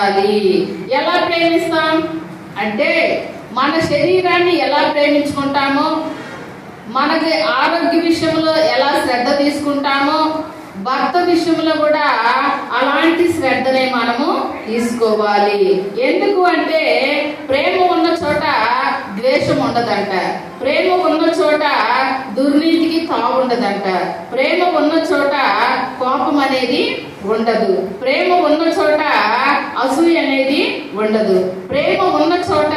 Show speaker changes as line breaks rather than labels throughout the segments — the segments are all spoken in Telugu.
అది ఎలా ప్రేమిస్తాం? అంటే మన శరీరాన్ని ఎలా ప్రేమించుకుంటామో మనకి ఆరోగ్య విషయంలో ఎలా శ్రద్ధ తీసుకుంటామో భర్త విషయంలో కూడా అలాంటి శ్రద్ధనే మనము తీసుకోవాలి. ఎందుకు అంటే ప్రేమ ఉన్న చోట ద్వేషం ఉండదంట ప్రేమ ఉన్న చోట దుర్నీతికి తావు ఉండదంట ప్రేమ ఉన్న చోట కోపం అనేది ఉండదు. ప్రేమ ఉన్న చోట అసూయ అనేది ఉండదు. ప్రేమ ఉన్న చోట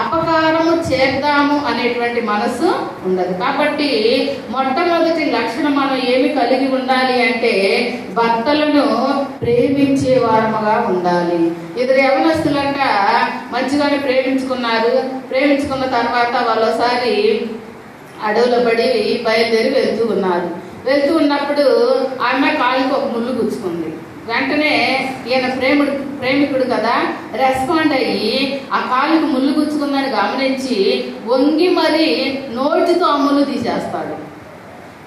అపకారము చేద్దాము అనేటువంటి మనసు ఉండదు. కాబట్టి మొట్టమొదటి లక్షణం మనం ఏమి కలిగి ఉండాలి అంటే భర్తలను ప్రేమించే వారముగా ఉండాలి. ఇద్దరు యవనస్తులంట మంచిగానే ప్రేమించుకున్నారు. ప్రేమించుకున్న తర్వాత వాళ్ళు ఒకసారి పడి బయలుదేరి వెళ్తూ ఉన్నారు. వెళ్తూ ఉన్నప్పుడు ఆమె కాలుకు ఒక ముళ్ళు గుచ్చుకుంది. వెంటనే ఈయన ప్రేముడు ప్రేమికుడు కదా రెస్పాండ్ అయ్యి ఆ కాలుకి ముళ్ళు గుచ్చుకుందని గమనించి వంగి మరి నోటితో ఆ ముళ్ళు తీసేస్తాడు.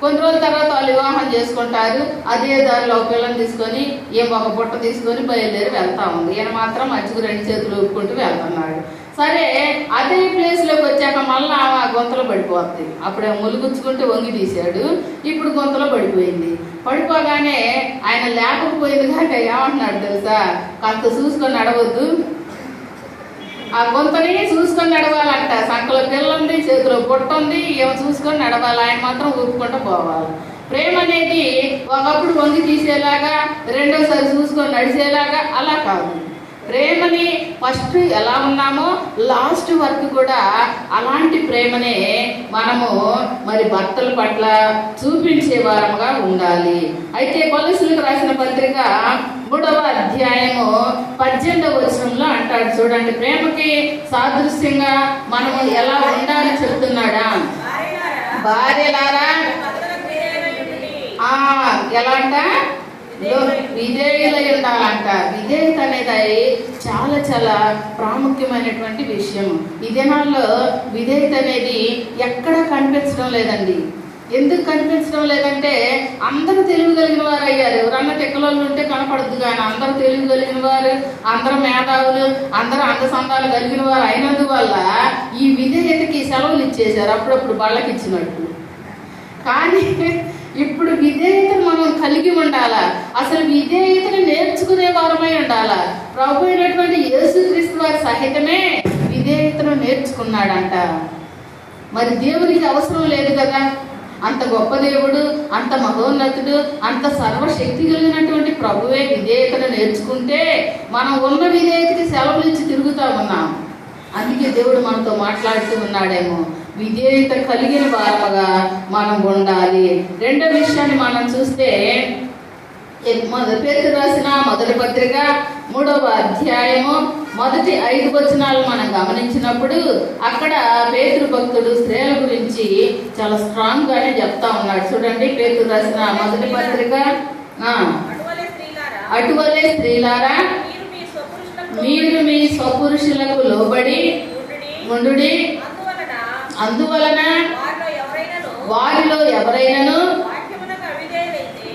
కొన్ని రోజుల తర్వాత వాళ్ళు వివాహం చేసుకుంటారు. అదే దారిలో ఒక పిల్లని తీసుకొని ఏం ఒక బుట్ట తీసుకొని బయలుదేరి వెళ్తా ఉంది. ఈయన మాత్రం మంచిగా రెండు చేతులు ఊపుకుంటూ వెళ్తున్నాడు. సరే అదే ప్లేస్లోకి వచ్చాక మళ్ళీ ఆమె ఆ గుంతలో పడిపోతుంది అప్పుడే ములుగుచ్చుకుంటే వంగి తీశాడు. ఇప్పుడు గుంతలో పడిపోయింది. పడిపోగానే ఆయన లేకపోయింది కనుక ఏమంటున్నాడు తెలుసా? కాస్త చూసుకొని నడవద్దు. ఆ గుంతని చూసుకొని నడవాలంట. సంకలో పిల్ల ఉంది చేతిలో బుట్ట ఉంది ఏమో చూసుకొని నడవాలి. ఆయన మాత్రం ఊపుకుంటూ పోవాలి. ప్రేమ అనేది ఒకప్పుడు వంగి తీసేలాగా రెండోసారి చూసుకొని నడిచేలాగా అలా కాదు. ప్రేమని ఫస్ట్ ఎలా ఉన్నామో లాస్ట్ వరకు కూడా అలాంటి ప్రేమనే మనము మరి భర్తల పట్ల చూపించే వారముగా ఉండాలి. అయితే కొలసులకు రాసిన పత్రిక మూడవ అధ్యాయము పద్దెనిమిదవ వచనంలో అంటాడు చూడండి ప్రేమకి సాదృశ్యంగా మనము ఎలా ఉండాలని చెప్తున్నాడా?
భార్యలారా,
ఎలా అంట? విధేయులై ఉండాలంట విధేయత అనేది చాలా చాలా ప్రాముఖ్యమైనటువంటి విషయం. ఈ దినాల్లో విధేయత అనేది ఎక్కడా కనిపించడం లేదండి. ఎందుకు కనిపించడం లేదంటే అందరూ తెలివి కలిగిన వారు అయ్యారు ఎవరన్నా టెక్కలోళ్ళు ఉంటే కనపడద్దు కానీ అందరూ తెలివి కలిగిన వారు అందరూ మేధావులు అందరూ అందసందాలు కలిగిన వారు అయినందువల్ల ఈ విధేయతకి సెలవులు ఇచ్చేశారు అప్పుడప్పుడు బళ్ళకి ఇచ్చినట్టు కానీ ఇప్పుడు విధేయతను మనం కలిగి ఉండాలా? అసలు విధేయతను నేర్చుకునే వారమై ఉండాలా? ప్రభు అయినటువంటి యేసుక్రీస్తు వారి సహితమే విధేయతను నేర్చుకున్నాడంట. మరి దేవునికి అవసరం లేదు కదా? అంత గొప్ప దేవుడు అంత మహోన్నతుడు అంత సర్వశక్తి కలిగినటువంటి ప్రభువే విధేయతను నేర్చుకుంటే మనం ఉన్న విధేయతకి సెలవులు ఇచ్చి తిరుగుతా ఉన్నాం. అందుకే దేవుడు మనతో మాట్లాడుతూ ఉన్నాడేమో. విధేయత కలిగిన వారముగా మనం ఉండాలి రెండో విషయాన్ని మనం చూస్తే పేరు రాసిన మొదటి పత్రిక మూడవ అధ్యాయము మొదటి ఐదు వచనాలు మనం గమనించినప్పుడు అక్కడ పేతురు భక్తుడు స్త్రీల గురించి చాలా స్ట్రాంగ్ గానే చెప్తా ఉన్నాడు చూడండి పేతురు రాసిన మొదటి పత్రిక
అటువలే స్త్రీలారా, మీరు మీ స్వపురుషులకు
లోబడి
ఉండుడి. అందువలన వారిలో ఎవరైనను
ఎవరైనను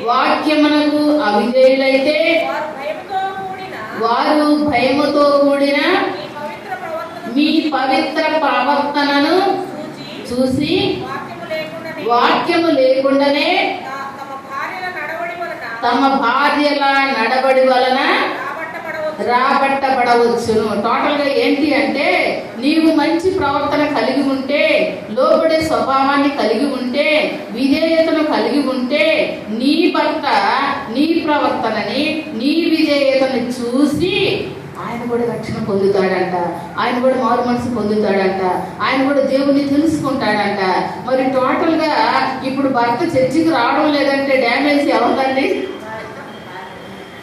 వాక్యమునకు అవిధేయులైతే వారు భయముతో కూడిన మీ పవిత్ర
ప్రవర్తనను చూసి
వాక్యము లేకుండానే తమ భార్యల
నడబడి వలన రాబట్టబడవచ్చును. టోటల్గా ఏంటి అంటే నీవు మంచి ప్రవర్తన కలిగి ఉంటే లోపడే స్వభావాన్ని కలిగి ఉంటే విధేయతను కలిగి ఉంటే నీ భర్త నీ ప్రవర్తనని నీ విధేయతను చూసి ఆయన కూడా రక్షణ పొందుతాడంట. ఆయన కూడా మారు మనసు పొందుతాడంట. ఆయన కూడా దేవుని తెలుసుకుంటాడంట. మరి టోటల్గా ఇప్పుడు భర్త చర్చికి రావడం లేదంటే డ్యామేజ్ ఎవరిదండి?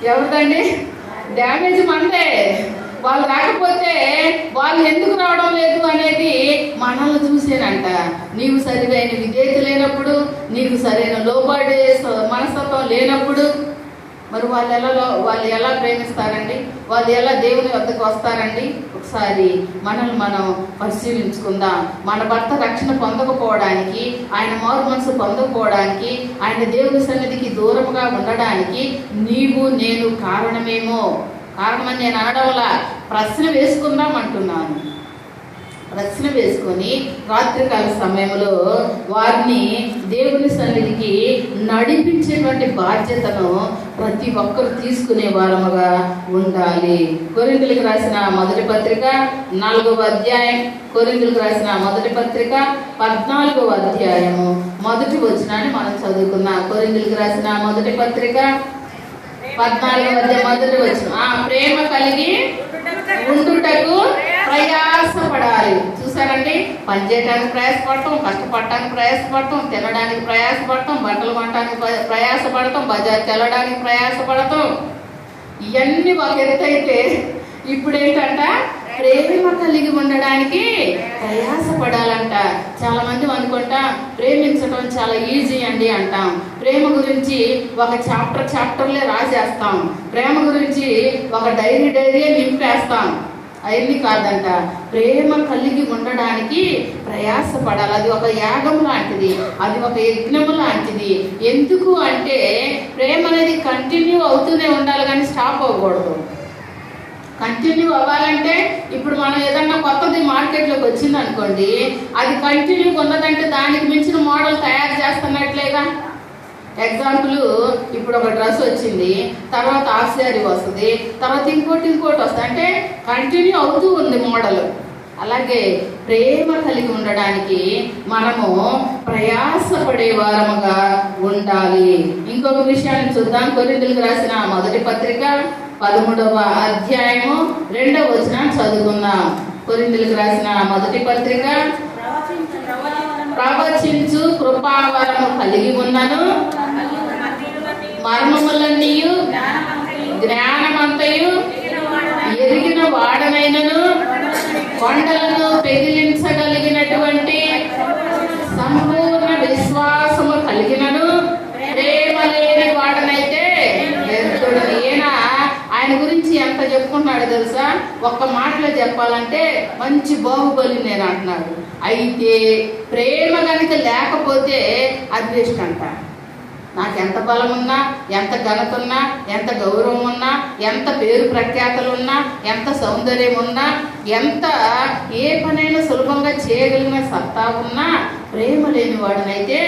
ఎవరిదండి? డ్యామేజ్ మనదే వాళ్ళు రాకపోతే వాళ్ళు ఎందుకు రావడం లేదు అనేది మనల్ని చూసేనంట. నీవు సరైన విధేయత లేనప్పుడు నీకు సరైన లోపాటు మనస్తత్వం లేనప్పుడు మరి వాళ్ళు ఎలా వాళ్ళు ఎలా ప్రేమిస్తారండి? వాళ్ళు ఎలా దేవుని వద్దకు వస్తారండి? ఒకసారి మనల్ని మనం పరిశీలించుకుందాం. మన భర్త రక్షణ పొందకపోవడానికి ఆయన మారు మనసు పొందకపోవడానికి ఆయన దేవుని సన్నిధికి దూరంగా ఉండడానికి నీవు నేను కారణమేమో. కారణం నేను అనడంలా ప్రశ్న వేసుకుందాం అంటున్నాను. రక్షణ వేసుకొని రాత్రికాల సమయంలో వారిని దేవుని సన్నిధికి నడిపించేటువంటి బాధ్యతను ప్రతి ఒక్కరు తీసుకునే వారముగా ఉండాలి. కొరిందులకు రాసిన మొదటి పత్రిక నాలుగవ అధ్యాయం. కొరిందులకు రాసిన మొదటి పత్రిక పద్నాలుగవ అధ్యాయము. మొదటి వచనాన్ని మనం చదువుకున్నాం కొరిందులకు రాసిన మొదటి పత్రిక పద్నాలుగవ అధ్యాయం. మొదటి వచనం. ఆ ప్రేమ కలిగి ఉండుటకు ప్రయాసపడాలి. చూసారండి పని చేయడానికి ప్రయాసపడటం కష్టపడటానికి ప్రయాసపడటం తినడానికి ప్రయాసపడటం బట్టలు కొనడానికి ప్ర- ప్రయాసపడటం బజార్ తెలడానికి ప్రయాసపడటం. ఇవన్నీ ఒక ఎత్తైతే అయితే ఇప్పుడు ఏంటంట ప్రేమ కలిగి ఉండడానికి ప్రయాసపడాలంట. చాలా మంది అనుకుంటా ప్రేమించడం చాలా ఈజీ అండి అంటాం. ప్రేమ గురించి ఒక చాప్టర్ చాప్టర్లే రాసేస్తాం. ప్రేమ గురించి ఒక డైరీ డైరీ నింపేస్తాం. అవన్నీ కాదంట. ప్రేమ కలిగి ఉండడానికి ప్రయాసపడాలి. అది ఒక యాగం లాంటిది. అది ఒక యజ్ఞం లాంటిది. ఎందుకు అంటే ప్రేమ అనేది కంటిన్యూ అవుతూనే ఉండాలి కానీ స్టాప్ అవ్వకూడదు. కంటిన్యూ అవ్వాలంటే ఇప్పుడు మనం ఏదన్నా కొత్తది మార్కెట్లోకి వచ్చింది అనుకోండి అది కంటిన్యూ ఉన్నదంటే దానికి మించిన మోడల్ తయారు చేస్తున్నట్లేగా? ఎగ్జాంపుల్ ఇప్పుడు ఒక డ్రెస్ వచ్చింది తర్వాత హాఫ్ శారీ వస్తుంది తర్వాత ఇంకోటి ఇంకోటి వస్తుంది. అంటే కంటిన్యూ అవుతూ ఉంది మోడల్ అలాగే ప్రేమ కలిగి ఉండడానికి మనము ప్రయాసపడే వారముగా ఉండాలి. ఇంకొక విషయాన్ని చూద్దాం. కొరిందులకు రాసిన మొదటి పత్రిక పదమూడవ అధ్యాయము రెండవ వచనం చదువుకుందాం. కొరిందులకు రాసిన మొదటి పత్రిక ప్రవచించు కృపావరము కలిగి ఉన్నను. మర్మములన్నీ జ్ఞానమంతయు ఎరిగిన వాడనైనను కొండలను పెగిలించగలిగినటువంటి సంపూర్ణ విశ్వాసము కలిగినను. ప్రేమ లేని వాడనైతే వ్యర్థుడు. ఈయన ఆయన గురించి ఎంత చెప్పుకున్నాడు తెలుసా? ఒక్క మాటలో చెప్పాలంటే మంచి బాహుబలి నేను అంటున్నాడు. అయితే ప్రేమ కనుక లేకపోతే అది వేస్ట్ అంట నాకు ఎంత బలం ఉన్నా ఎంత ఘనత ఉన్నా ఎంత గౌరవం ఉన్నా ఎంత పేరు ప్రఖ్యాతలు ఉన్నా ఎంత సౌందర్యం ఉన్నా ఎంత ఏ పనైనా సులభంగా చేయగలిగిన సత్తా ఉన్నా ప్రేమ లేని వాడనైతే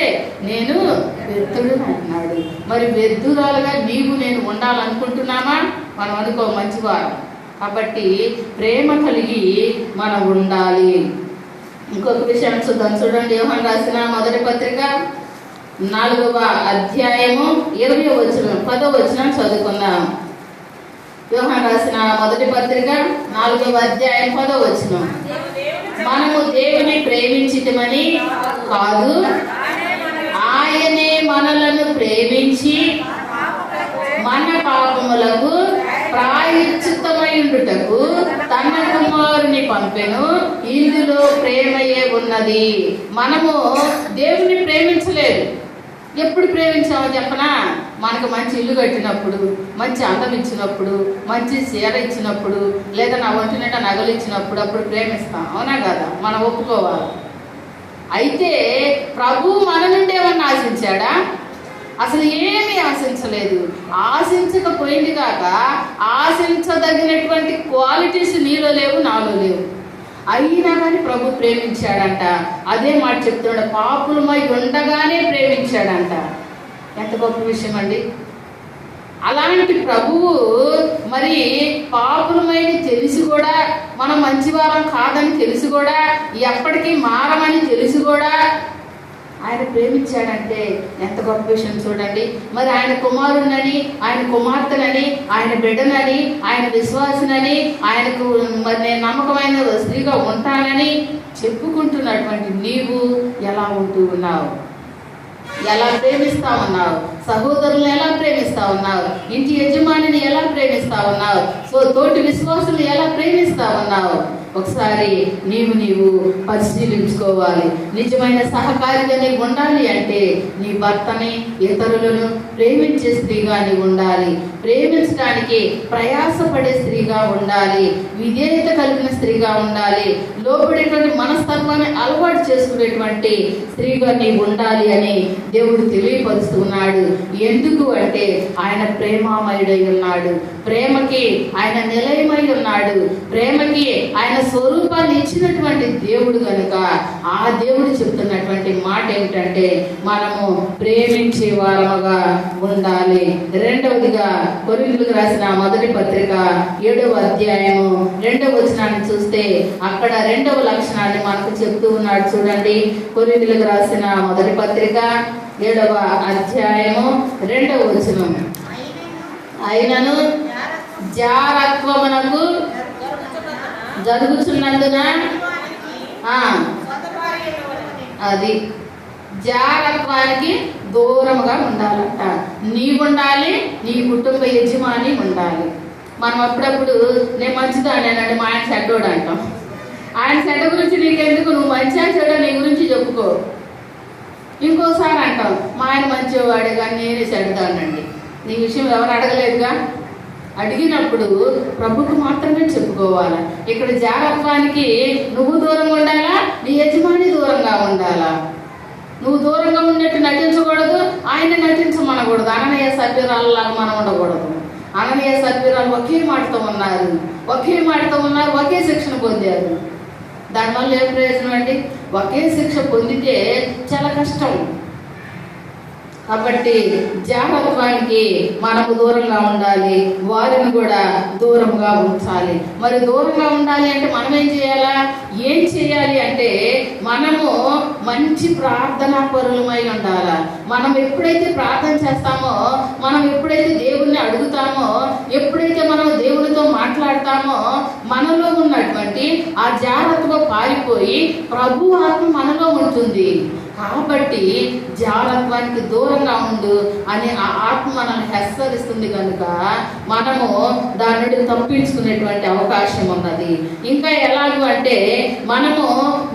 నేను వ్యర్థుడు అంటున్నాడు మరి వ్యర్థురాలుగా నీవు నేను ఉండాలనుకుంటున్నామా? మనం అనుకో మంచివారు. కాబట్టి ప్రేమ కలిగి మనం ఉండాలి. ఇంకొక విషయం చూద్దాం. చూడండి యోహన్ రాసిన మొదటి పత్రిక. నాలుగవ అధ్యాయము ఇరవై వచ్చిన పదో వచ్చిన చదువుకుందాం. వ్యూహం రాసిన మొదటి పత్రిక నాలుగవ అధ్యాయం పదో వచ్చిన మనము దేవుని ప్రేమించటమని కాదు ఆయనే మనలను ప్రేమించి మన పాపములకు ప్రాయశ్చిత్తమైండుటకు తన కుమారుని పంపెను. ఇందులో ప్రేమయే ఉన్నది. మనము దేవుని ప్రేమించలేదు. ఎప్పుడు ప్రేమించామో చెప్పనా? మనకు మంచి ఇల్లు కట్టినప్పుడు మంచి అందం ఇచ్చినప్పుడు మంచి చీర ఇచ్చినప్పుడు లేదా నా ఒంటి నిండా నగలు ఇచ్చినప్పుడు అప్పుడు ప్రేమిస్తాం. అవునా కదా? మనం ఒప్పుకోవాలి. అయితే ప్రభు మన నుండి ఏమన్నా ఆశించాడా? అసలు ఏమీ ఆశించలేదు. ఆశించకపోయింది కాక ఆశించదగినటువంటి క్వాలిటీస్ నీలో లేవు నాలో లేవు. అయినా కానీ ప్రభు ప్రేమించాడంట. అదే మాట చెప్తున్నాడు. పాపులమై ఉండగానే ప్రేమించాడంట. ఎంత గొప్ప విషయం అండి అలాంటి ప్రభువు మరి పాపులమైన తెలిసి కూడా మనం మంచివారం కాదని తెలిసి కూడా ఎప్పటికీ మారమని తెలిసి కూడా ఆయన ప్రేమించాడంటే ఎంత గొప్ప విషయం చూడండి. మరి ఆయన కుమారునని ఆయన కుమార్తెనని ఆయన బిడ్డనని ఆయన విశ్వాసనని ఆయనకు మరి నేను నమ్మకమైన స్త్రీగా ఉంటానని చెప్పుకుంటున్నటువంటి నీవు ఎలా ఉంటూ ఉన్నావు? ఎలా ప్రేమిస్తా ఉన్నావు? సహోదరులను ఎలా ప్రేమిస్తా ఉన్నావు? ఇంటి యజమానిని ఎలా ప్రేమిస్తా ఉన్నావు? సో తోటి విశ్వాసులు ఎలా ప్రేమిస్తా ఉన్నావు? ఒకసారి నీవు నీవు పరిశీలించుకోవాలి. నిజమైన సహకారిగా నీవు ఉండాలి అంటే నీ భర్తని ఇతరులను ప్రేమించే స్త్రీగా నీవు ఉండాలి. ప్రేమించడానికి ప్రయాసపడే స్త్రీగా ఉండాలి. విధేయత కలిగిన స్త్రీగా ఉండాలి. లోపడేటువంటి మనస్తత్వాన్ని అలవాటు చేసుకునేటువంటి స్త్రీగా నీవు ఉండాలి అని దేవుడు తెలియపరుస్తున్నాడు. ఎందుకు అంటే ఆయన ప్రేమామయుడై ఉన్నాడు. ప్రేమకి ఆయన నిలయమై ఉన్నాడు. ప్రేమకి ఆయన స్వరూపాన్ని ఇచ్చినటువంటి దేవుడు కనుక ఆ దేవుడు చెప్తున్నటువంటి మాట ఏమిటంటే మనము ప్రేమించే వారముగా ఉండాలి. రెండవదిగా కొరిందులకు రాసిన మొదటి పత్రిక ఏడవ అధ్యాయము రెండవ వచనాన్ని చూస్తే అక్కడ రెండవ లక్షణాన్ని మనకు చెప్తూ ఉన్నాడు. చూడండి కొరిందులకు రాసిన మొదటి పత్రిక ఏడవ అధ్యాయము రెండవ వచనం. అయినను జారత్వమునకు
జరుగుతున్నందున
జరుగుతున్నందున అది జారత్వానికి దూరముగా ఉండాలంట. నీవుండాలి నీ కుటుంబ యజమాని ఉండాలి. మనం అప్పుడప్పుడు నేను మంచిదాన్ని అన్నాడు మా ఆయన చెడ్డోడు అంటాం. ఆయన చెడ్డ గురించి నీకెందుకు? నువ్వు మంచిగా చెడ్డ నీ గురించి చెప్పుకో. ఇంకోసారి అంటాం మా ఆయన మంచివాడే కానీ నేనే చెడ్డదానండి నీ విషయం ఎవరు అడగలేదుగా? అడిగినప్పుడు ప్రభుకు మాత్రమే చెప్పుకోవాలి. ఇక్కడ జాగ్రత్వానికి నువ్వు దూరంగా ఉండాలా? నీ యజమాని దూరంగా ఉండాలా? నువ్వు దూరంగా ఉన్నట్టు నటించకూడదు ఆయన నటించమనకూడదు. అననీయ సభ్యురాలలాగా మనం ఉండకూడదు. అననీయ సభ్యురాలు ఒకే మాటతో ఉన్నారు. ఒకే మాటతో ఉన్నారు ఒకే శిక్షణ పొందారు. దానివల్ల ఏం ప్రయోజనం అండి? ఒకే శిక్ష పొందితే చాలా కష్టం. కాబట్టి జాగ్రత్వానికి మనకు దూరంగా ఉండాలి. వారిని కూడా దూరంగా ఉంచాలి. మరి దూరంగా ఉండాలి అంటే మనం ఏం చేయాలా? ఏం చేయాలి అంటే మనము మంచి ప్రార్థనా పరులమై ఉండాలా. మనం ఎప్పుడైతే ప్రార్థన చేస్తామో మనం ఎప్పుడైతే దేవుణ్ణి అడుగుతామో ఎప్పుడైతే మనం దేవునితో మాట్లాడతామో మనలో ఉన్నటువంటి ఆ జాగ్రత్తగా పారిపోయి ప్రభు ఆత్మ మనలో ఉంటుంది. కాబట్టి జాగ్రత్వానికి దూరంగా ఉండు అని ఆ ఆత్మ మనల్ని హెచ్చరిస్తుంది కనుక మనము దాని నుండి తప్పించుకునేటువంటి అవకాశం ఉన్నది. ఇంకా ఎలాగూ అంటే మనము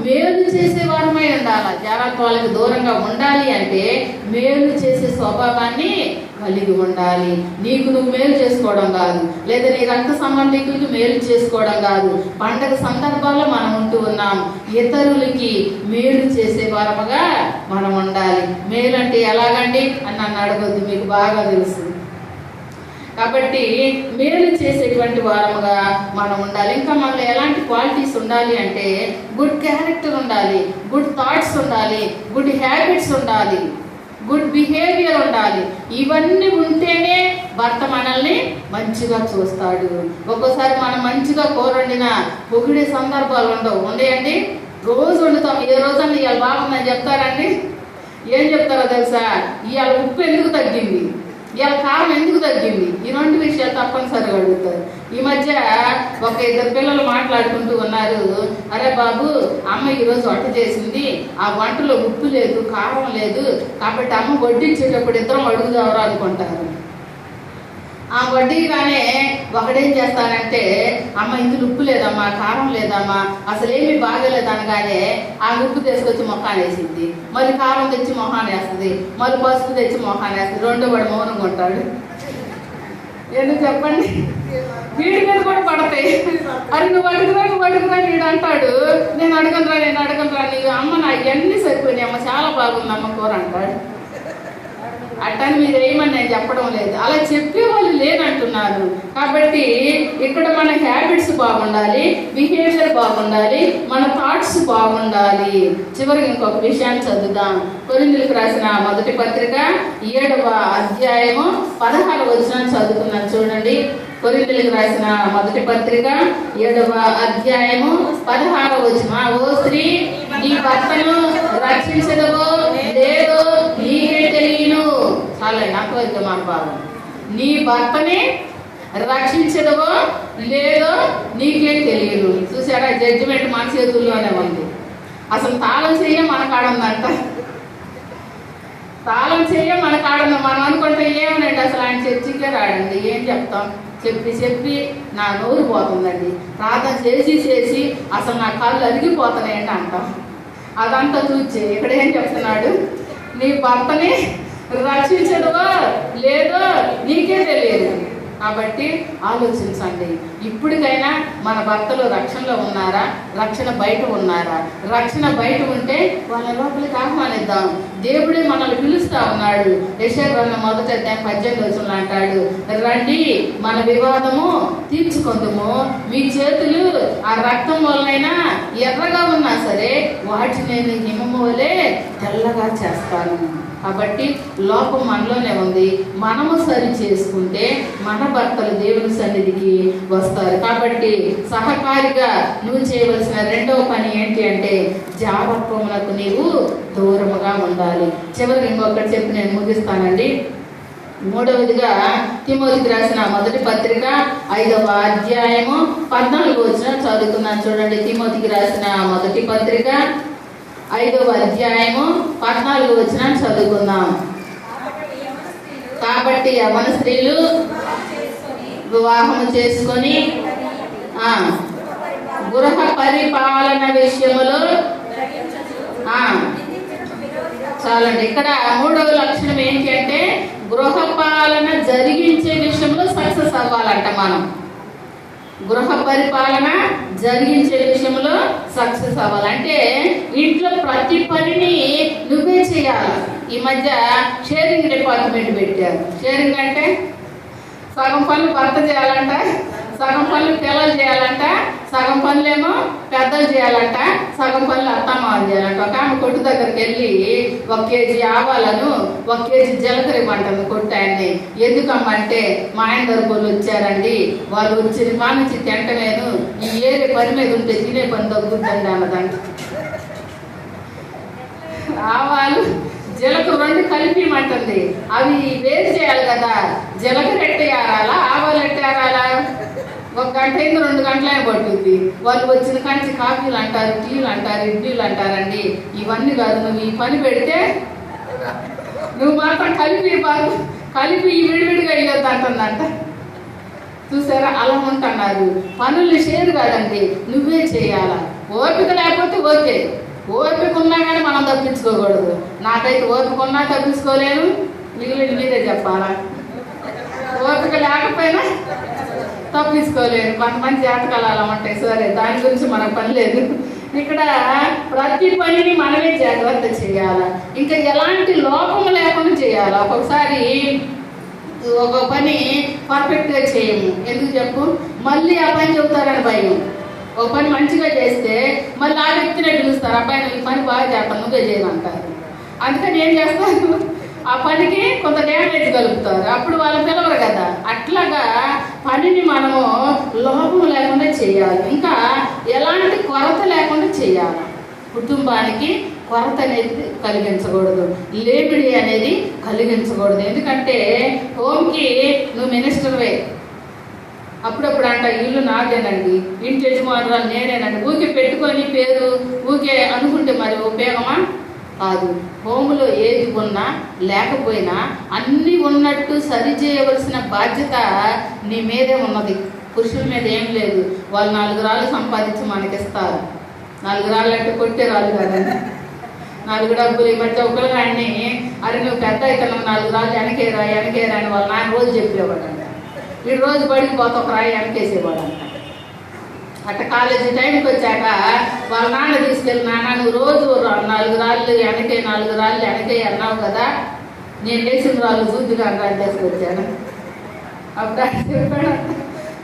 మేలు చేసే వారమై ఉండాలి? జాగ్రత్తలకు దూరంగా ఉండాలి అంటే మేలు చేసే స్వభావాన్ని కలిగి ఉండాలి. నీకు నువ్వు మేలు చేసుకోవడం కాదు. లేదా నీ రక్త సంబంధికులకు మేలు చేసుకోవడం కాదు. పండగ సందర్భాల్లో మనం ఉంటూ ఉన్నాం. ఇతరులకి మేలు చేసే వారముగా మనం ఉండాలి. మేలు అంటే ఎలాగండి? అని నన్ను అడగొద్దు. మీకు బాగా తెలుసు. కాబట్టి మేలు చేసేటువంటి వారముగా మనం ఉండాలి. ఇంకా మనలో ఎలాంటి క్వాలిటీస్ ఉండాలి అంటే గుడ్ క్యారెక్టర్ ఉండాలి. గుడ్ థాట్స్ ఉండాలి. గుడ్ హ్యాబిట్స్ ఉండాలి. గుడ్ బిహేవియర్ ఉండాలి. ఇవన్నీ ఉంటేనే భర్త మనల్ని మంచిగా చూస్తాడు. ఒక్కోసారి మనం మంచిగా కూర పొగిడే సందర్భాలు ఉండవు. ఉండేయండి. రోజు వండుతాం. ఏ రోజన్నా ఇవాళ బాగుందని చెప్తారండి? ఏం చెప్తారో తెలుసా? ఇవాళ ఉప్పు ఎందుకు తగ్గింది? ఇవాళ కారం ఎందుకు తగ్గింది? ఈ రెండు విషయాలు తప్పనిసరిగా అడుగుతారు. ఈ మధ్య ఒక ఇద్దరు పిల్లలు మాట్లాడుకుంటూ ఉన్నారు. అరే బాబు అమ్మ ఈరోజు వంట చేసింది. ఆ వంటలో ఉప్పు లేదు కారం లేదు. కాబట్టి అమ్మ వడ్డించేటప్పుడు ఇద్దరం అడుగుదావరా అనుకుంటారు. ఆ వడ్డీగానే ఒకడేం చేస్తానంటే అమ్మ ఇందులో ఉప్పు లేదమ్మా కారం లేదమ్మా అసలు ఏమీ బాగలేదు అనగానే ఆ ఉప్పు తీసుకొచ్చి మొహాన్ని వేసింది. మళ్ళీ కారం తెచ్చి మొహాన్ని వేస్తుంది మళ్ళీ పసుపు తెచ్చి మొహాన్ని వేస్తుంది. రెండో వాడు మౌనంగా ఉంటాడు. ఎందుకు చెప్పండి. వీడి మీద కూడా పడతాయి. అది నువ్వు అడుగురా నువ్వు అడుగురా వీడు అంటాడు. నేను అడగనురా నేను అడగనురా నీ అమ్మ నా ఇవన్నీ సరిపోయినాయి అమ్మ చాలా బాగుంది అమ్మ కూర అంటాడు. అట్టని మీరు ఏమని నేను చెప్పడం లేదు. అలా చెప్పే వాళ్ళు లేనంటున్నారు. కాబట్టి ఇక్కడ మన హ్యాబిట్స్ బాగుండాలి బిహేవియర్ బాగుండాలి మన థాట్స్ బాగుండాలి. చివరికి ఇంకొక విషయాన్ని చదువుదాం. కొరిందులకు రాసిన మొదటి పత్రిక ఏడవ అధ్యాయము పదహారు వచ్చిన చదువుకున్నాను చూడండి. కొరిందులకు రాసిన మొదటి పత్రిక ఏడవ అధ్యాయము పదహారు వచ్చిన ఓ స్త్రీ నీ భర్తను రక్షించదవో లేదో నాకు వద్దు మన బాబు నీ భర్తని రక్షించదవో లేదో నీకే తెలియదు. చూసారా జడ్జిమెంట్ మన చేతుల్లోనే ఉంది. అసలు తాళం చెయ్య మన కాడందంట తాళం చెయ్య మన కాడ మనం అనుకుంటే ఏమనండి? అసలు ఆయన చర్చికే రాడండి. ఏం చెప్తాం? చెప్పి చెప్పి నా నోరు పోతుందండి. ప్రార్థన చేసి చేసి అసలు నా కళ్ళు అరిగిపోతున్నాయండి అంటాం. అదంతా చూచి ఇక్కడ ఏం చెప్తున్నాడు? నీ భర్తని రక్షించడవో లేదో? నీకే తెలియదు. కాబట్టి ఆలోచించండి. ఇప్పటికైనా మన భర్తలు రక్షణలో ఉన్నారా? రక్షణ బయట ఉన్నారా? రక్షణ బయట ఉంటే వాళ్ళ లోపలికి ఆహ్వానిద్దాం. దేవుడే మనల్ని పిలుస్తా ఉన్నాడు. యశగ్రంథ మొదట అధ్యాయం పద్దెనిమిది రోజులు అంటాడు రండి మన వివాదము తీర్చుకుందుము. మీ చేతులు ఆ రక్తం వల్లైనా ఎర్రగా ఉన్నా సరే వాటిని నేను హిమము వలె తెల్లగా చేస్తాను. కాబట్టి లోపం మనలోనే ఉంది. మనము సరి చేసుకుంటే మన భర్తలు దేవుని సన్నిధికి వస్తారు. కాబట్టి సహకారిగా నువ్వు చేయవలసిన రెండవ పని ఏంటి అంటే జాగ్రత్తములకు నీవు దూరముగా ఉండాలి. చివరికి ఇంకొకటి చెప్పి నేను ముగిస్తానండి. మూడవదిగా తిమోతికి రాసిన మొదటి పత్రిక ఐదవ అధ్యాయము పద్నాలుగు వచ్చిన చదువుకున్నాను చూడండి తిమోతికి రాసిన మొదటి పత్రిక ఐదవ అధ్యాయము పద్నాలుగు వచ్చిన చదువుకుందాం. కాబట్టి యవన స్త్రీలు వివాహము చేసుకొని గృహ పరిపాలన విషయములో చాలండి. ఇక్కడ మూడవ లక్షణం ఏంటి అంటే జరిగించే విషయంలో సక్సెస్ అవ్వాలంట మనం. గృహ పరిపాలన జరిగించే విషయంలో సక్సెస్ అవ్వాలి. అంటే ఇంట్లో ప్రతి పనిని నువ్వే చేయాలి. ఈ మధ్య షేరింగ్ డిపార్ట్మెంట్ పెట్టారు. షేరింగ్ అంటే సగం పనులు భర్త చేయాలంట సగం పనులు పిల్లలు చేయాలంట సగం పనులేమో పెద్దలు చేయాలంట సగం పనులు అత్తమామలు చేయాలంట. ఒక ఆమె కొట్టు దగ్గరికి వెళ్ళి ఒక కేజీ ఆవాలను ఒక కేజీ జీలకర్ర ఇవ్వమంటుంది కొట్టు ఆయన్ని. ఎందుకమ్మంటే మా ఆయన దొరకలు వచ్చారండి. వాళ్ళు వచ్చిన మా నుంచి తింటలేను ఈ ఏరే పని మీద ఉంటే తినే పని తగ్గుద్దండి అన్నదంట. ఆవాలు జీలకర్ర రెండు కలిపిమంటుంది అవి వేరు చేయాలి కదా. జీలకర్ర ఎట్టేయారాలా ఆవాలు ఎట్టేయారాలా ఒక గంట అయింది రెండు గంటలైనా పడుతుంది. వాళ్ళు వచ్చిన కాంచి కాఫీలు అంటారు టీలు అంటారు ఇడ్లీలు అంటారండి. ఇవన్నీ కాదు నువ్వు ఈ పని పెడితే నువ్వు మాత్రం కలిపి బాగు కలిపి ఈ విడివిడిగా ఇవ్వద్దు అంటుందంట. చూసారా? అలా ఉంటున్నారు పనులు షేర్ కాదండి నువ్వే చేయాలా? ఓపిక లేకపోతే ఓకే. ఓపిక ఉన్నా కానీ మనం తప్పించుకోకూడదు. నాకైతే ఓపిక ఉన్నా తప్పించుకోలేను. మిగిలిన మీరే చెప్పాలా? ఓపిక లేకపోయినా తప్పించుకోలేను కొంతమంది జాతకాలు అలా ఉంటాయి. సరే దాని గురించి మనకు పని లేదు. ఇక్కడ ప్రతి పనిని మనమే జాగ్రత్త చేయాలి. ఇంకా ఎలాంటి లోపం లేకుండా చేయాలి. ఒక్కొక్కసారి ఒక పని పర్ఫెక్ట్గా చేయము. ఎందుకు చెప్పు? మళ్ళీ ఆ పని చెబుతారని భయం. ఒక పని మంచిగా చేస్తే మళ్ళీ ఆ వ్యక్తినే పిలుస్తారు. అబ్బాయి నువ్వు ఈ పని బాగా చేస్తాను. నువ్వే చేయమంటారు అందుకని ఏం చేస్తారు? ఆ పనికి కొంత డ్యామేజ్ కలుపుతారు. అప్పుడు వాళ్ళ పిలవరు కదా అట్లాగా పనిని మనము లోపం లేకుండా చేయాలి. ఇంకా ఎలాంటి కొరత లేకుండా చేయాలి. కుటుంబానికి కొరత అనేది కలిగించకూడదు. లేబిడి అనేది కలిగించకూడదు. ఎందుకంటే హోమ్కి నువ్వు మినిస్టర్వే అప్పుడప్పుడు అంట ఇల్లు నాదేనండి. ఇంటి యజమానురాలు నేనేనండి. ఊకే పెట్టుకొని పేరు ఊకే అనుకుంటే మరి ఉపయోగమా? కాదు. హోములో ఏది ఉన్నా లేకపోయినా అన్నీ ఉన్నట్టు సరి చేయవలసిన బాధ్యత నీ మీదే ఉన్నది. పురుషుల మీద ఏం లేదు. వాళ్ళు నాలుగు రాళ్ళు సంపాదించి మనకిస్తారు. నాలుగు రాళ్ళు అంటే కొట్టే రాళ్ళు కదండి. నాలుగు డబ్బులు ఈ మధ్య ఒకరిగాన్ని అరే నువ్వు పెద్ద అయితే నాలుగు రాళ్ళు వెనకేరా వెనకేరా అని వాళ్ళ నాన్న రోజు చెప్పేవాడు అంట ఈ రోజు బడికి పోతే ఒక రాయి వెనకేసేవాడంట. అట్ట కాలేజీ టైంకి వచ్చాక వాళ్ళ నాన్న తీసుకెళ్ళి నాన్న నువ్వు రోజు నాలుగు రాళ్ళు వెనకే నాలుగు రాళ్ళు వెనకే అన్నావు కదా? నేను వేసిన రాళ్ళు చూద్దుగా రాళ్ళు వచ్చాను అప్పుడు ఆయన చెప్పాడు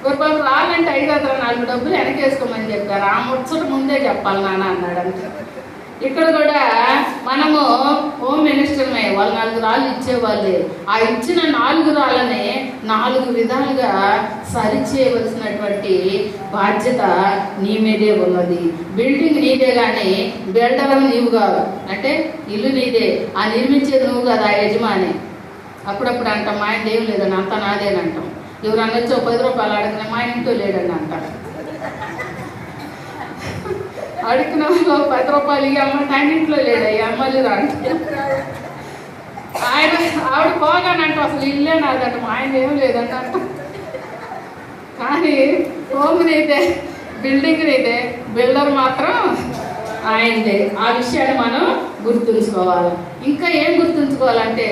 ఒక రాళ్ళంటే ఐదు వందల నాలుగు డబ్బులు వెనకేసుకోమని చెప్పారు. ఆ ముచ్చట ముందే చెప్పాలి నాన్న అన్నాడు ఇక్కడ కూడా మనము హోమ్ మినిస్టర్మే వాళ్ళు నాలుగు రాళ్ళు ఇచ్చేవాళ్ళే. ఆ ఇచ్చిన నాలుగు రాళ్ళని నాలుగు విధాలుగా సరిచేయవలసినటువంటి బాధ్యత నీ మీదే ఉన్నది. బిల్డింగ్ నీదే కానీ బిల్డర్ నీవు కాదు. అంటే ఇల్లు నీదే. ఆ నిర్మించేది నువ్వు కదా ఆ యజమాని? అప్పుడప్పుడు అంటాం మా ఆయన ఏం లేదని అంతా నాదేనంటాం ఎవరన్నా వచ్చి పది రూపాయలు అడిగిన మా ఇంట్లో లేడని అంటారు. అడిగిన వాళ్ళు పది రూపాయలు ఇవ్వమంటే ఆయన ఇంట్లో లేడయ్యా మళ్ళీ రాండి ఆయన ఆవిడ పోగానంట అసలు ఇల్లే నాదంట. మా ఆయన ఏం లేదంట కానీ హోమ్ బిల్డింగ్నైతే బిల్డింగ్ బిల్డర్ మాత్రం ఆయనదే. ఆ విషయాన్ని మనం గుర్తుంచుకోవాలి. ఇంకా ఏం గుర్తుంచుకోవాలంటే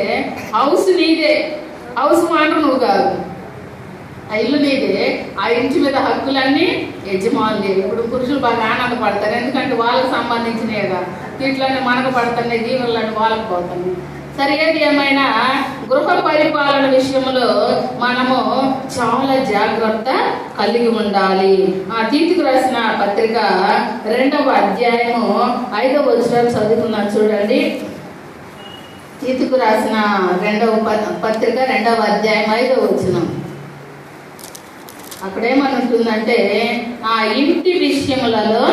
హౌస్ నీదే. హౌస్ మాట నువ్వు కాదు. ఆ ఇల్లు నీదే ఆ ఇంటి మీద హక్కులన్నీ యజమానులే. ఇప్పుడు పురుషులు బాగా ఆనందపడతారు. ఎందుకంటే వాళ్ళకి సంబంధించినవి కదా. దీంట్లోనే మనకు పడుతున్నాయి దీవులన్నీ వాళ్ళకి పోతున్నాయి సరే ఏది ఏమైనా గృహ పరిపాలన విషయంలో మనము చాలా జాగ్రత్త కలిగి ఉండాలి. ఆ తీతికి రాసిన పత్రిక రెండవ అధ్యాయము ఐదవ వచనం చదువుకున్నాను చూడండి. తీతుకు రాసిన రెండవ పత్రిక రెండవ అధ్యాయం ఐదవ వచనం. అక్కడ ఏమని ఉంటుందంటే ఆ ఇంటి విషయములలో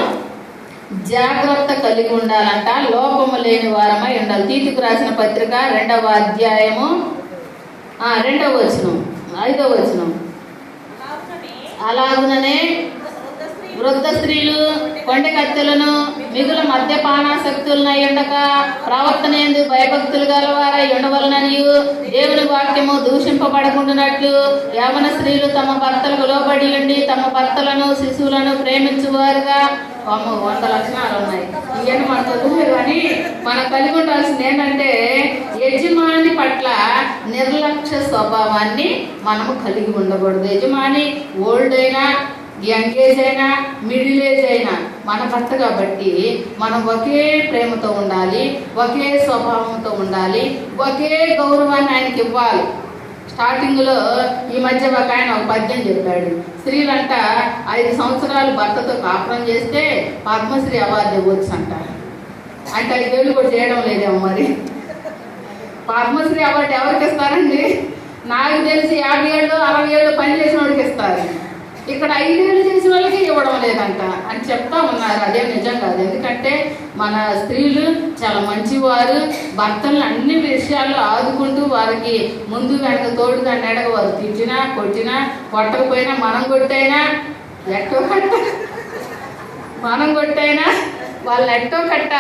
జాగ్రత్త కలిగి ఉండాలంట లోపము లేని వారమై ఉండాలి. తీతుకు రాసిన పత్రిక రెండవ అధ్యాయము రెండవ వచనం ఐదవ వచనం. అలాగుననే
వృద్ధ స్త్రీలు
కొండకత్తెలను మిగుల మద్యపానాసక్తులనై ఉండక ప్రవర్తన ఎందు భయభక్తులు గలవారై ఉండవలననియు దేవుని వాక్యము దూషింపబడకుండానట్లు యవన స్త్రీలు తమ భర్తలకు లోబడి ఉండి తమ భర్తలను శిశువులను ప్రేమించువారుగా. అమ్మో వంద లక్షణాలు ఉన్నాయి. ఇవన్నీ మన చదువు కానీ మనం కలిగి ఉండాల్సింది ఏంటంటే యజమాని పట్ల నిర్లక్ష్య స్వభావాన్ని మనము కలిగి ఉండకూడదు. యజమాని ఓల్డ్ అయినా యంగ్ ఏజ్ అయినా మిడిల్ ఏజ్ అయినా మన భర్త కాబట్టి మనం ఒకే ప్రేమతో ఉండాలి ఒకే స్వభావంతో ఉండాలి ఒకే గౌరవాన్ని ఆయనకి ఇవ్వాలి. స్టార్టింగ్లో ఈ మధ్య ఒక ఆయన ఒక పద్యం చెప్పాడు. స్త్రీలంట ఐదు సంవత్సరాలు భర్తతో కాపురం చేస్తే పద్మశ్రీ అవార్డు ఇవ్వచ్చు అంట అంటే ఐదేళ్ళు కూడా చేయడం లేదేమో మరి. పద్మశ్రీ అవార్డు ఎవరికి ఇస్తారండి? నాకు తెలిసి యాభై ఏళ్ళు అరవై ఏళ్ళు పని చేసిన వాడికి ఇస్తారు. ఇక్కడ ఐదేళ్ళు చేసిన వాళ్ళకి ఇవ్వడం లేదంట. అని చెప్తా ఉన్నారు అదే నిజం కాదు. ఎందుకంటే మన స్త్రీలు చాలా మంచివారు. భర్తలను అన్ని విషయాల్లో ఆదుకుంటూ వారికి ముందు వెనక తోడుగా నెడగ వారు తిట్టినా కొట్టినా కొట్టకపోయినా మనం కొట్టైనా ఎట్టో మనం కొట్టైనా వాళ్ళని ఎట్టో కట్ట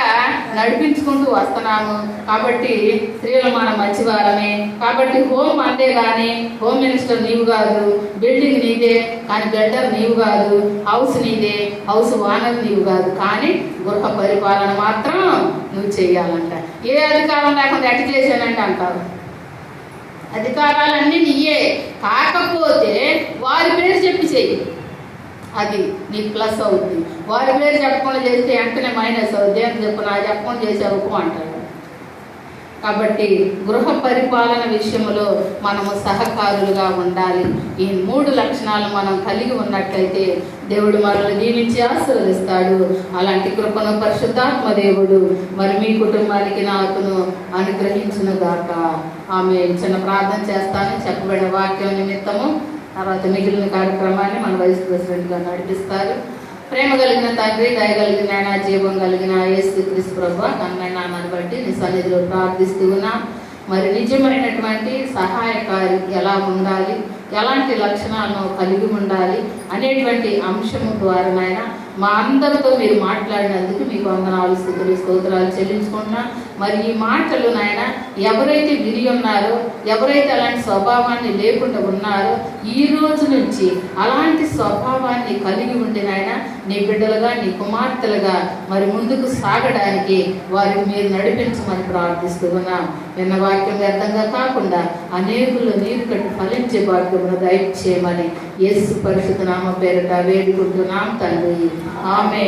నడిపించుకుంటూ వస్తున్నాము. కాబట్టి స్త్రీలు మనం మంచివారమే. కాబట్టి హోమ్ అంతే కానీ హోమ్ మినిస్టర్ నీవు కాదు బిల్డింగ్ నీదే కానీ బిల్డర్ నీవు కాదు హౌస్ నీదే హౌస్ ఓనర్ నీవు కాదు. కానీ గృహ పరిపాలన మాత్రం నువ్వు చేయాలంట. ఏ అధికారం లేకుండా ఎట్ట చేశానంటే అంటారు అధికారాలన్నీ నీయే. కాకపోతే వారి పేరు చెప్పి చెయ్యి. అది నీకు ప్లస్ అవుతుంది వారి పేరు చెప్పకుండా చేస్తే వెంటనే మైనస్ అవుద్ది. అని చెప్పు నా చెప్పకుండా చేసేవకు అంటాడు. కాబట్టి గృహ పరిపాలన విషయంలో మనము సహకారులుగా ఉండాలి. ఈ మూడు లక్షణాలు మనం కలిగి ఉన్నట్లయితే దేవుడు మనల్ని దీవించి ఆశీర్వదిస్తాడు. అలాంటి కృపను పరిశుద్ధాత్మ దేవుడు మరి మీ కుటుంబానికి నాకును అనుగ్రహించును గాక. ఆమె చిన్న ప్రార్థన చేస్తాను చెప్పబడిన వాక్యం నిమిత్తము తర్వాత మిగిలిన కార్యక్రమాన్ని మన వైస్ ప్రెసిడెంట్ గారు నడిపిస్తారు. ప్రేమ కలిగిన తండ్రి దయగలిగిన నాయన జీవం కలిగిన ఏసు క్రీస్తు ప్రభు కన్నమైన నామాన్ని బట్టి నీ సన్నిధిలో ప్రార్థిస్తూ ఉన్నా. మరి నిజమైనటువంటి సహాయకారి ఎలా ఉండాలి? ఎలాంటి లక్షణాలను కలిగి ఉండాలి? అనేటువంటి అంశము ద్వారా నాయన మా అందరితో మీరు మాట్లాడినందుకు మీకు వందనాలు స్థుతులు స్తోత్రాలు చెల్లించుకుంటున్నా. మరి ఈ మాటలు నాయన ఎవరైతే విని ఉన్నారో ఎవరైతే అలాంటి స్వభావాన్ని లేకుండా ఉన్నారో ఈ రోజు నుంచి అలాంటి స్వభావాన్ని కలిగి ఉండి నాయన నీ బిడ్డలుగా నీ కుమార్తెలుగా మరి ముందుకు సాగడానికి వారి మీరు నడిపించమని ప్రార్థిస్తున్నాం విన్న వాక్యం వ్యర్థంగా కాకుండా అనేకులు నీరు కట్టి ఫలించే భాగ్యమును దయచేయమని యేసు పరిశుద్ధ నామ పేరిట వేడుకుంటున్నాం తండ్రి. ఆమె